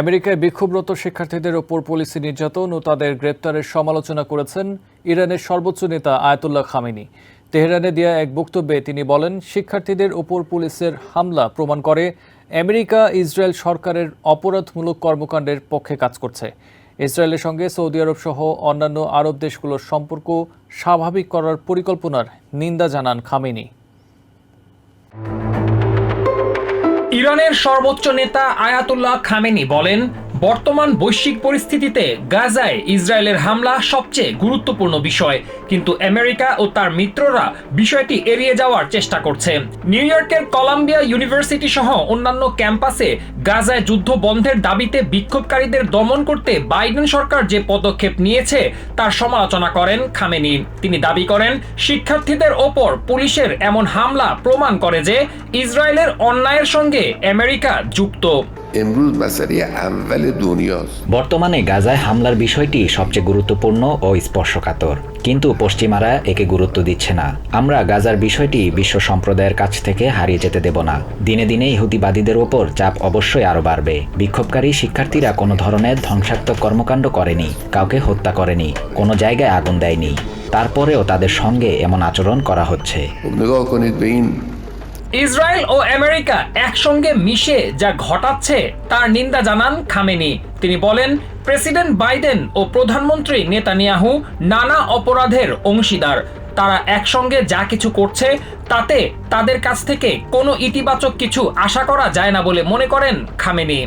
আমেরিকায় বিক্ষোভরত শিক্ষার্থীদের ওপর পুলিশি নির্যাতন ও তাদের গ্রেপ্তারের সমালোচনা করেছেন ইরানের সর্বোচ্চ নেতা আয়াতুল্লাহ খামেনি। তেহরানে দেয়া এক বক্তব্যে তিনি বলেন, শিক্ষার্থীদের ওপর পুলিশের হামলা প্রমাণ করে আমেরিকা ইসরায়েল সরকারের অপরাধমূলক কর্মকাণ্ডের পক্ষে কাজ করছে। ইসরায়েলের সঙ্গে সৌদি আরব সহ অন্যান্য আরব দেশগুলোর সম্পর্ক স্বাভাবিক করার পরিকল্পনার নিন্দা জানান খামেনি। ইরানের সর্বোচ্চ নেতা আয়াতুল্লাহ খামেনি বলেন বর্তমান বৈশ্বিক পরিস্থিতিতে গাজায় ইসরায়েলের হামলা সবচেয়ে গুরুত্বপূর্ণ বিষয়। কিন্তু আমেরিকা ও তার মিত্ররা বিষয়টি এড়িয়ে যাওয়ার চেষ্টা করছে। নিউ ইয়র্কের কলাম্বিয়া ইউনিভার্সিটি সহ অন্যান্য ক্যাম্পাসে গাজায় যুদ্ধ বন্ধের দাবিতে বিক্ষোভকারীদের দমন করতে বাইডেন সরকার যে পদক্ষেপ নিয়েছে, তার সমালোচনা করেন খামেনি। তিনি দাবি করেন, শিক্ষার্থীদের ওপর পুলিশের এমন হামলা প্রমাণ করে যে ইসরায়েলের অন্যায়ের সঙ্গে আমেরিকা যুক্ত। امروز مسئله اول دنیاست বর্তমানে গাজায় হামলার বিষয়টি সবচেয়ে গুরুত্বপূর্ণ ও স্পর্শকাতর কিন্তু পশ্চিমারা একে গুরুত্ব দিচ্ছে না আমরা গাজার বিষয়টি বিশ্ব সম্প্রদায়ের কাছ থেকে হারিয়ে যেতে দেব না দিনে দিনে ইহুদিবাদীদের ওপর চাপ অবশ্যই আরও বাড়বে বিক্ষোভকারী শিক্ষার্থীরা কোনো ধরনের ধ্বংসাত্মক কর্মকাণ্ড করেনি কাউকে হত্যা করেনি কোনো জায়গায় আগুন দেয়নি তারপরেও তাদের সঙ্গে এমন আচরণ করা হচ্ছে ইসরায়েল ও আমেরিকা একসঙ্গে মিশে যা ঘটাচ্ছে, তার নিন্দা জানান খামেনি। তিনি বলেন, প্রেসিডেন্ট বাইডেন ও প্রধানমন্ত্রী নেতানিয়াহু নানা অপরাধের অংশীদার। তারা একসঙ্গে যা কিছু করছে, তাতে তাদের কাছ থেকে কোনো ইতিবাচক কিছু আশা করা যায় না বলে মনে করেন খামেনি।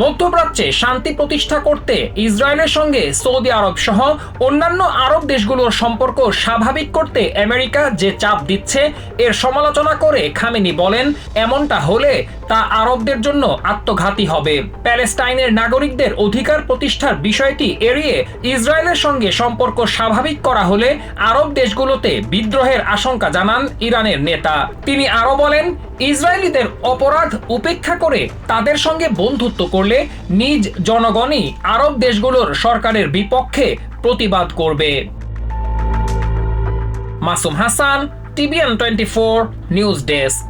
মধ্যপ্রাচ্যে শান্তি প্রতিষ্ঠা করতে ইসরায়েলের সঙ্গে সৌদি আরব সহ অন্যান্য আরব দেশগুলোর সম্পর্ক স্বাভাবিক করতে আমেরিকা যে চাপ দিচ্ছে, এর সমালোচনা করে খামেনি বলেন, এমনটা হলে তা আরবদের জন্য আত্মঘাতী হবে। প্যালেস্টাইনের নাগরিকদের অধিকার প্রতিষ্ঠার বিষয়টি এড়িয়ে ইসরায়েলের সঙ্গে সম্পর্ক স্বাভাবিক করা হলে আরব দেশগুলোতে বিদ্রোহের আশঙ্কা জানান ইরানের নেতা। তিনি আরও বলেন, ইসরায়েলিদের অপরাধ উপেক্ষা করে তাদের সঙ্গে বন্ধুত্ব করলে নিজ জনগণই আরব দেশগুলোর সরকারের বিপক্ষে প্রতিবাদ করবে। Masum Hasan, TVN twenty four news desk.